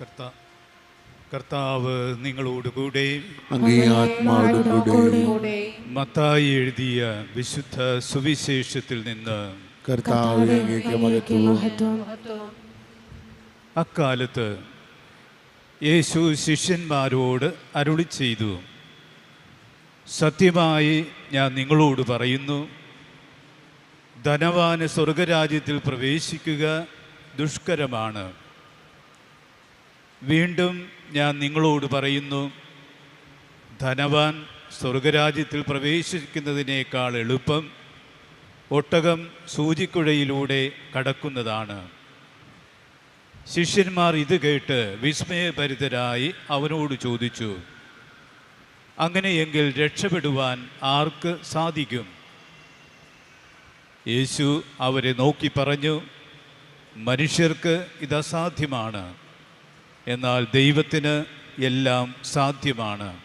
കർത്താ കർത്താവ് നിങ്ങളോടുകൂടെ ആത്മാവോടും കൂടെ. മത്തായി എഴുതിയ വിശുദ്ധ സുവിശേഷത്തിൽ നിന്ന് അക്കാലത്ത് യേശു ശിഷ്യന്മാരോട് അരുളി ചെയ്തു. സത്യമായി ഞാൻ നിങ്ങളോട് പറയുന്നു ധനവാന് സ്വർഗരാജ്യത്തിൽ പ്രവേശിക്കുക ദുഷ്കരമാണ്. വീണ്ടും ഞാൻ നിങ്ങളോട് പറയുന്നു ധനവാൻ സ്വർഗരാജ്യത്തിൽ പ്രവേശിക്കുന്നതിനേക്കാൾ എളുപ്പം ഒട്ടകം സൂചിക്കുഴയിലൂടെ കടക്കുന്നതാണ്. ശിഷ്യന്മാർ ഇത് കേട്ട് വിസ്മയഭരിതരായി അവനോട് ചോദിച്ചു അങ്ങനെയെങ്കിൽ രക്ഷപ്പെടുവാൻ ആർക്ക് സാധിക്കും? യേശു അവരെ നോക്കി പറഞ്ഞു മനുഷ്യർക്ക് ഇത് അസാധ്യമാണ്. എന്നാൽ ദൈവത്തിന് എല്ലാം സാധ്യമാണ്.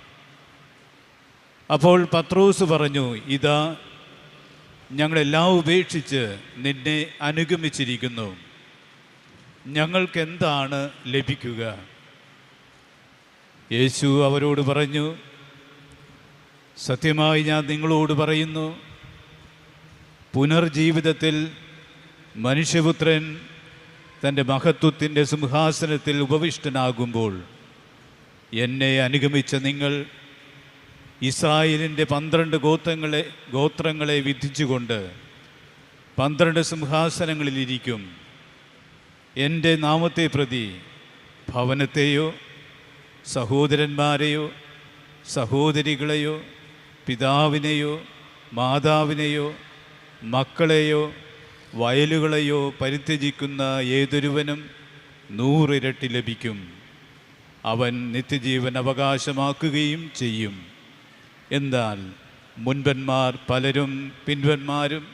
അപ്പോൾ പത്രോസ് പറഞ്ഞു ഇതാ ഞങ്ങളെല്ലാം ഉപേക്ഷിച്ച് നിന്നെ അനുഗമിച്ചിരിക്കുന്നു. ഞങ്ങൾക്കെന്താണ് ലഭിക്കുക? യേശു അവരോട് പറഞ്ഞു സത്യമായി ഞാൻ നിങ്ങളോട് പറയുന്നു പുനർജീവിതത്തിൽ മനുഷ്യപുത്രൻ തന്റെ മഹത്വത്തിന്റെ സിംഹാസനത്തിൽ ഉപവിഷ്ടനാകുമ്പോൾ എന്നെ അനുഗമിച്ച നിങ്ങൾ ഇസ്രായേലിന്റെ പന്ത്രണ്ട് ഗോത്രങ്ങളെ ഗോത്രങ്ങളെ വിധിച്ചുകൊണ്ട് പന്ത്രണ്ട് സിംഹാസനങ്ങളിലിരിക്കും. എന്റെ നാമത്തെ പ്രതി ഭവനത്തെയോ സഹോദരന്മാരെയോ സഹോദരികളെയോ പിതാവിനെയോ മാതാവിനെയോ മക്കളെയോ വയലുകളെയോ പരിത്യജിക്കുന്ന ഏതൊരുവനും നൂറിരട്ടി ലഭിക്കും. അവൻ നിത്യജീവൻ അവകാശമാക്കുകയും ചെയ്യും. എന്നാൽ മുൻപന്മാർ പലരും പിൻവന്മാരും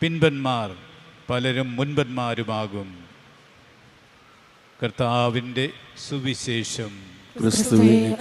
പിൻപന്മാർ പലരും മുൻപന്മാരുമാകും. കർത്താവിന്റെ സുവിശേഷം. ക്രിസ്തുവിനെ